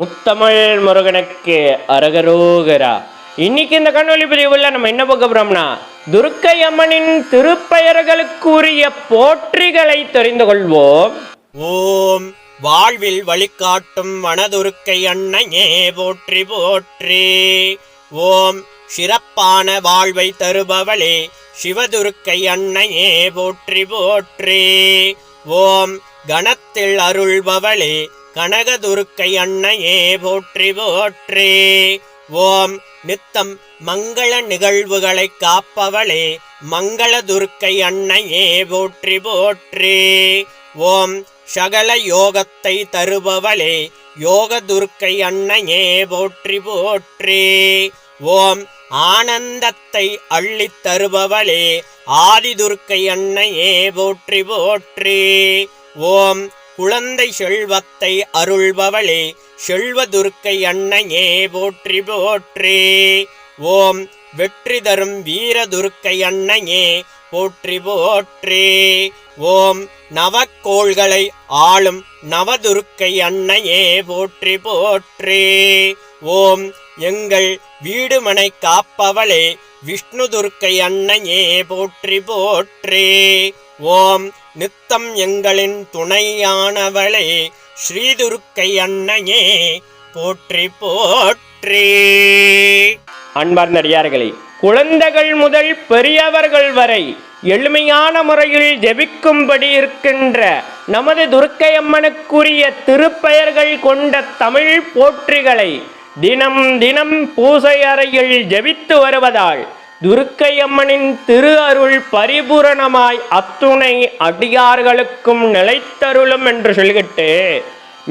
முத்தமிழ் முருகனுக்கு அரகரோகரா. இன்னைக்கு இந்த கண்ணொலி பதிவுல நம்ம என்ன பார்க்க போறோம்னா துர்க்கை அம்மனின் திருப்பெயர்களுக்குரிய போற்றிகளை தெரிந்து கொள்வோம். ஓம் வாழ்வில் வழிகாட்டும் வனதுருக்கை அன்னையே போற்றி போற்றி. ஓம் சிறப்பான வாழ்வை தருபவளே சிவதுருக்கை அன்னையே போற்றி போற்றி. ஓம் கணத்தில் அருள்பவளே கனகதுருக்கை அன்னையே போற்றி போற்றி. ஓம் நித்தம் மங்கள நிகழ்வுகளை காப்பவளே மங்கள துர்க்கை அன்னையே போற்றி போற்றி. ஓம் சகல யோகத்தை தருபவளே யோக துர்க்கை அன்னையே போற்றி போற்றி. ஓம் ஆனந்தத்தை அள்ளித் தருபவளே ஆதிதுர்க்கை அன்னையே போற்றி போற்றி. ஓம் குழந்தை செல்வத்தை அருள்பவளே செல்வதுர்க்கை அன்னையே போற்றி போற்றி. ஓம் வெற்றி தரும் வீரதுர்க்கை அன்னையே போற்றி போற்றி. ஓம் நவக்கோள்களை ஆளும் நவதுர்க்கை அன்னையே போற்றி போற்றி. ஓம் எங்கள் வீடுமனை காப்பவளே விஷ்ணு துர்க்கை அன்னையே போற்றி போற்றி. ஓம் நித்தம் எங்களின் துணையானவளே ஸ்ரீதுர்க்கை அன்னையே போற்றி போற்றி. அன்பார்ந்த அடியார்களே குழந்தைகள் முதல் பெரியவர்கள் வரை எளிமையான முறையில் ஜெபிக்கும்படி இருக்கின்ற நமது துர்க்கை அம்மனுக்குரிய திருப்பெயர்கள் கொண்ட தமிழ் போற்றிகளை தினம் தினம் பூசை அறையில் ஜெபித்து வருவதால் துர்க்கையம்மனின் திரு அருள் பரிபூரணமாய் அத்துணை அடியார்களுக்கும் நிலைத்தருளும் என்று சொல்லிக்கிட்டு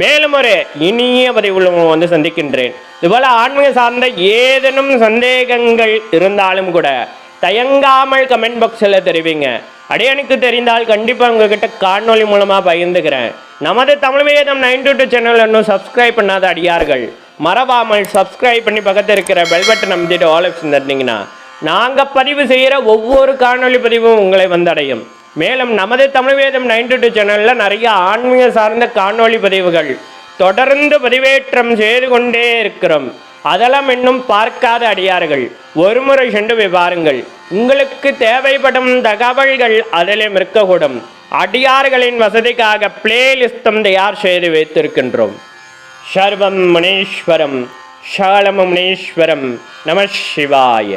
மேலும் ஒரு இனிய பதிவுகளும் வந்து சந்திக்கின்றேன். இதுபோல ஆன்மீக சார்ந்த ஏதேனும் சந்தேகங்கள் இருந்தாலும் கூட தயங்காமல் கமெண்ட் பாக்ஸில் தெரிவிங்க. அடியனுக்கு தெரிந்தால் கண்டிப்பாக உங்ககிட்ட காணொலி மூலமாக பகிர்ந்துக்கிறேன். நமது Tamil Vedam nine two two channel இன்னும் சப்ஸ்கிரைப் பண்ணாத அடியார்கள் மறவாமல் சப்ஸ்கிரைப் பண்ணி பக்கத்தில் இருக்கிற பெல் பட்டன் அமைச்சிட்டு ஆல் ஆப்ஷன் தந்தீங்கன்னா நாங்கள் பதிவு செய்கிற ஒவ்வொரு காணொளி பதிவும் உங்களை வந்தடையும். மேலும் நமது தமிழ் வேதம் நைன்டி டூ சேனலில் நிறைய ஆன்மீக சார்ந்த காணொலி பதிவுகள் தொடர்ந்து பதிவேற்றம் செய்து கொண்டே இருக்கிறோம். அதெல்லாம் இன்னும் பார்க்காத அடியார்கள். ஒருமுறை சென்று போய் பாருங்கள். உங்களுக்கு தேவைப்படும் தகவல்கள் அதிலும் இருக்கக்கூடும் அடியார்களின் வசதிக்காக பிளேலிஸ்டம் தயார் செய்து வைத்திருக்கின்றோம். ശർവം മുണീശ്വരം ശാളമുണീശ്വരം നമ ശിവായ.